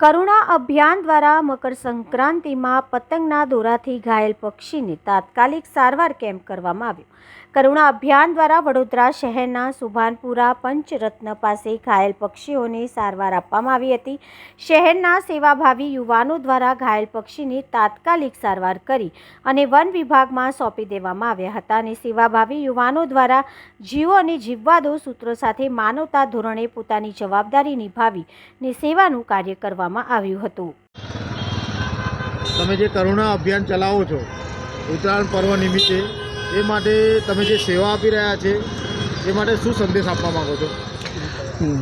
કરુણા અભિયાન દ્વારા મકર સંક્રાંતિમાં પતંગના દોરાથી ઘાયલ પક્ષીને તાત્કાલિક સારવાર કેમ્પ કરવામાં આવ્યો. કરુણા અભિયાન દ્વારા વડોદરા શહેરના સુભાનપુરા પંચરત્ન પાસે ઘાયલ પક્ષીઓને સારવાર આપવામાં આવી હતી. શહેરના સેવાભાવી યુવાનો દ્વારા ઘાયલ પક્ષીને તાત્કાલિક સારવાર કરી અને વન વિભાગમાં સોંપી દેવામાં આવ્યા હતા અને સેવાભાવી યુવાનો દ્વારા જીવો અને જીવવાદો સૂત્રો સાથે માનવતા ધોરણે પોતાની જવાબદારી નિભાવી ને સેવાનું કાર્ય કરવામાં આવ્યું હતું. તમે જે કરુણા અભિયાન ચલાવો છો ઉત્તરાયણ પર્વ નિમિત્તે એ માટે તમે જે સેવા આપી રહ્યા છે એ માટે શું સંદેશ આપવા માંગો છો?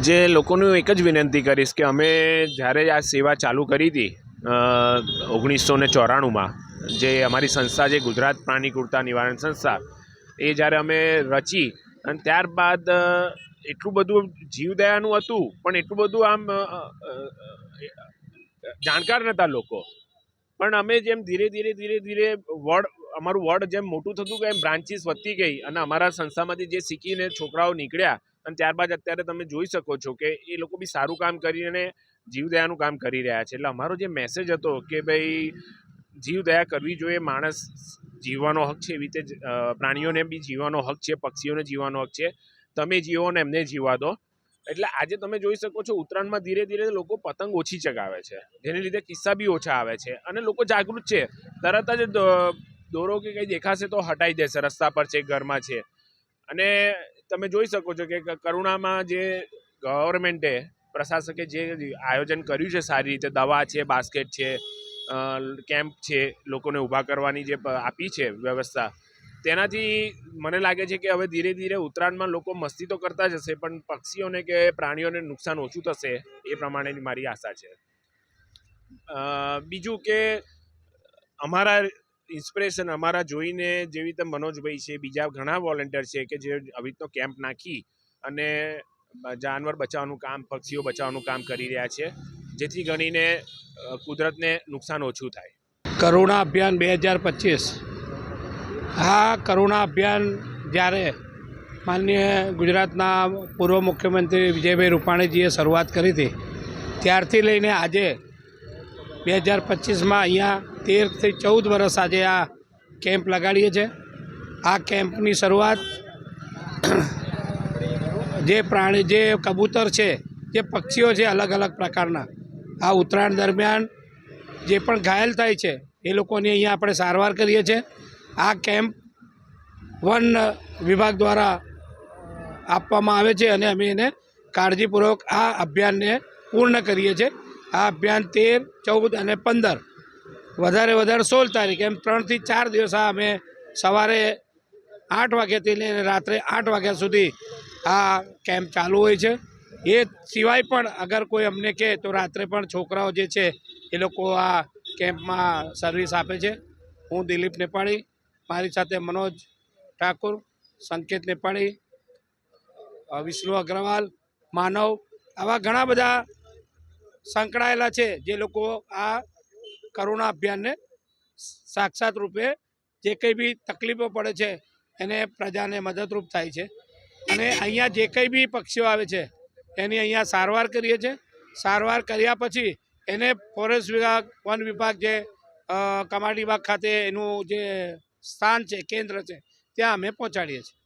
જે લોકોનું એક જ વિનંતી કરીશ કે અમે જ્યારે આ સેવા ચાલુ કરી હતી ઓગણીસો ને ચોરાણુંમાં જે અમારી સંસ્થા જે ગુજરાત પ્રાણી કુર્તા નિવારણ સંસ્થા એ જ્યારે અમે રચી અને ત્યારબાદ એટલું બધું જીવદયાનું હતું, પણ એટલું બધું આમ જાણકાર નહોતા લોકો. પણ અમે જેમ ધીરે ધીરે ધીરે ધીરે વર્ડ, અમારું વર્ડ જેમ મોટું થતું ગયું, એમ બ્રાન્ચીસ વધતી ગઈ અને અમારા સંસ્થામાંથી જે શીખીને છોકરાઓ નીકળ્યા, અને ત્યારબાદ અત્યારે તમે જોઈ શકો છો કે એ લોકો બી સારું કામ કરીને જીવદયાનું કામ કરી રહ્યા છે. એટલે અમારો જે મેસેજ હતો કે ભાઈ, જીવદયા કરવી જોઈએ, માણસ જીવવાનો હક છે, એવી રીતે પ્રાણીઓને બી જીવવાનો હક છે, પક્ષીઓને જીવવાનો હક છે તમે જીવો ને એમને જીવવા દો. એટલે આજે તમે જોઈ શકો છો, ઉત્તરાયણમાં ધીરે ધીરે લોકો પતંગ ઓછી ચગાવે છે. જેને લીધે કિસ્સા બી ઓછા આવે છે. અને લોકો જાગૃત છે. તરત જ દોરો કે કંઈ દેખાશે તો હટાઈ દેશે. રસ્તા પર છે, ઘરમાં છે. અને તમે જોઈ શકો છો કે કરુણામાં જે ગવર્મેન્ટે, પ્રશાસકે જે આયોજન કર્યું છે સારી રીતે, દવા છે, બાસ્કેટ છે કેમ્પ છે, લોકોને ઊભા કરવાની જે આપી છે વ્યવસ્થા તેનાથી મને લાગે છે કે હવે ધીરે ધીરે ઉત્તરાયણમાં લોકો મસ્તી તો કરતા જ હશે, પણ પક્ષીઓને કે પ્રાણીઓને નુકસાન ઓછું થશે એ પ્રમાણેની મારી આશા છે. બીજું કે અમારા ઇન્સ્પિરેશન અમારા જોઈને જેવી રીતે મનોજભાઈ છે, બીજા ઘણા વોલેન્ટિયર છે કે જે આવી રીતનો કેમ્પ નાખી અને જાનવર બચાવવાનું કામ, પક્ષીઓ બચાવવાનું કામ કરી રહ્યા છે, જેથી ગણીને કુદરતને નુકસાન ઓછું થાય. કરુણા અભિયાન બે હજાર પચીસ. આ કરુણા અભિયાન જ્યારે માનનીય ગુજરાતના પૂર્વ મુખ્યમંત્રી વિજયભાઈ રૂપાણીજીએ શરૂઆત કરી હતી, ત્યારથી લઈને આજે બે હજાર પચીસમાં અહીંયા તેરથી ચૌદ વર્ષ આજે આ કેમ્પ લગાડીએ છીએ આ કેમ્પની શરૂઆત જે પ્રાણી, જે કબૂતર છે, જે પક્ષીઓ છે અલગ અલગ પ્રકારના, આ ઉત્તરાયણ દરમિયાન જે પણ ઘાયલ થાય છે, એ લોકોની અહીંયા આપણે સારવાર કરીએ છીએ. આ કેમ્પ વન વિભાગ દ્વારા આપવામાં આવે છે અને અમે એને કાળજીપૂર્વક આ અભિયાનને પૂર્ણ કરીએ છીએ. આ અભિયાન તેર, ચૌદ અને પંદર વધારે વધારે સોળ તારીખ એમ ત્રણથી ચાર દિવસ આ અમે સવારે આઠ વાગ્યાથી લઈને રાત્રે આઠ વાગ્યા સુધી આ કેમ્પ ચાલુ હોય છે. એ સિવાય પણ અગર કોઈ અમને કહે તો રાત્રે પણ છોકરાઓ જે છે એ લોકો આ કેમ્પમાં સર્વિસ આપે છે. હું દિલીપ નેપાળી મારી સાથે મનોજ ઠાકુર સંકેત નેપાળી વિષ્ણુ અગ્રવાલ માનવ આવા ઘણા બધા સંકળાયેલા છે જે લોકો આ કરુણા અભિયાનને સાક્ષાત રૂપે જે કંઈ બી તકલીફો પડે છે એને પ્રજાને મદદરૂપ થાય છે. અને અહીંયા જે કંઈ બી પક્ષીઓ આવે છે એની અહીંયા સારવાર કરીએ છીએ. સારવાર કર્યા પછી એને ફોરેસ્ટ વિભાગ વન વિભાગ જે અ, કમાટી બાગ ખાતે એનું જે સ્થાન છે કેન્દ્ર છે ત્યાં અમે પહોંચાડીએ છીએ.